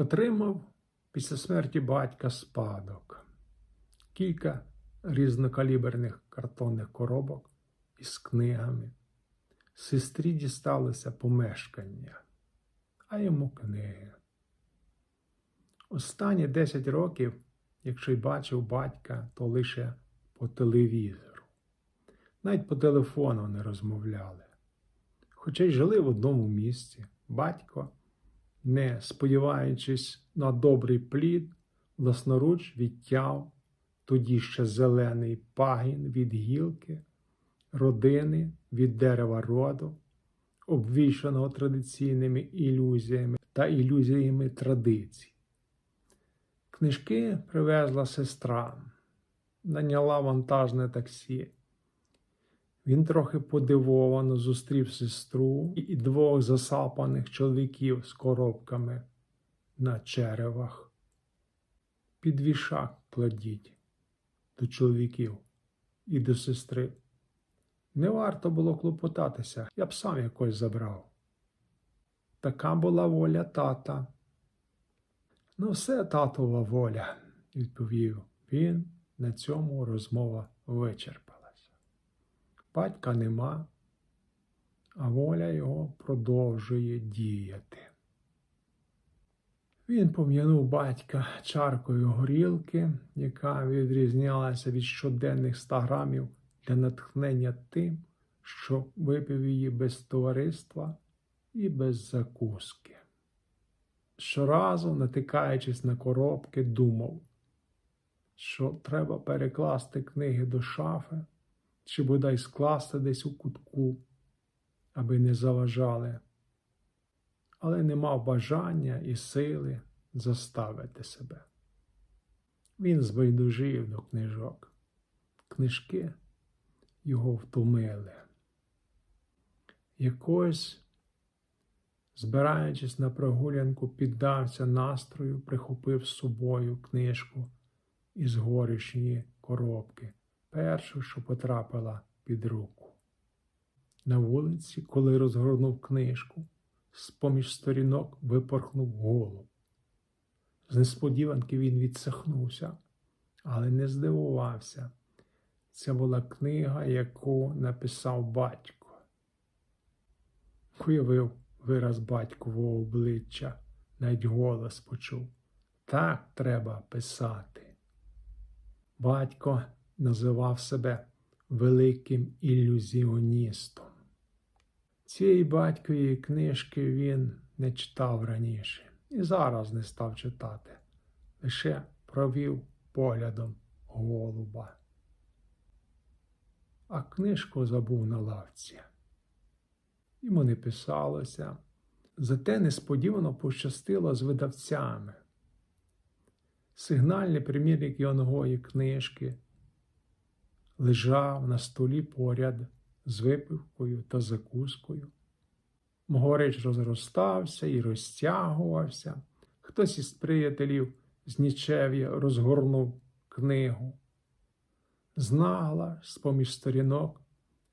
Отримав після смерті батька спадок, кілька різнокаліберних картонних коробок із книгами. Сестрі дісталося помешкання, а йому книги. Останні 10 років, якщо й бачив батька, то лише по телевізору. Навіть по телефону не розмовляли. Хоча й жили в одному місці, батько, не сподіваючись на добрий плід, власноруч відтяв тоді ще зелений пагін від гілки, родини від дерева роду, обвішаного традиційними ілюзіями та ілюзіями традицій. Книжки привезла сестра, наняла вантажне таксі. Він трохи подивовано зустрів сестру і двох засапаних чоловіків з коробками на черевах. Під вішак кладіть до чоловіків і до сестри. Не варто було клопотатися, я б сам якось забрав. Така була воля тата. Ну, все татова воля, відповів він. На цьому розмова вичерпалася. Батька нема, а воля його продовжує діяти. Він пом'янув батька чаркою горілки, яка відрізнялася від щоденних 100 грамів для натхнення тим, що випив її без товариства і без закуски. Щоразу, натикаючись на коробки, думав, що треба перекласти книги до шафи чи бодай скласти десь у кутку, аби не заважали, але не мав бажання і сили заставити себе. Він збайдужив до книжок. Книжки його втомили. Якось, збираючись на прогулянку, піддався настрою, прихопив з собою книжку із горішньої коробки, першу, що потрапила під руку. На вулиці, коли розгорнув книжку, з-поміж сторінок випорхнув голуб. З несподіванки він відсахнувся, але не здивувався. Це була книга, яку написав батько. Уявив вираз батькового обличчя, навіть голос почув. Так треба писати. Батько називав себе великим ілюзіоністом. Цієї батькової книжки він не читав раніше і зараз не став читати, лише провів поглядом голуба. А книжку забув на лавці. Йому не писалося, зате несподівано пощастило з видавцями. Сигнальний примірник йонгої книжки лежав на столі поряд з випивкою та закускою. Могорич розростався і розтягувався. Хтось із приятелів з нічев'я розгорнув книгу. Знагла, з поміж сторінок,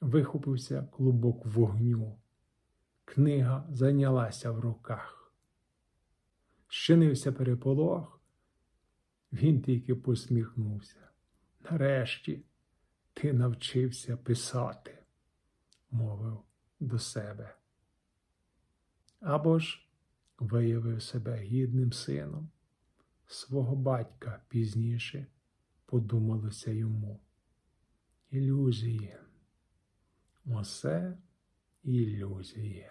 вихопився клубок вогню. Книга зайнялася в руках. Щинився переполох, він тільки посміхнувся. Нарешті ти навчився писати, мовив до себе. Або ж виявив себе гідним сином свого батька пізніше подумалося йому. Ілюзії. Усе ілюзії.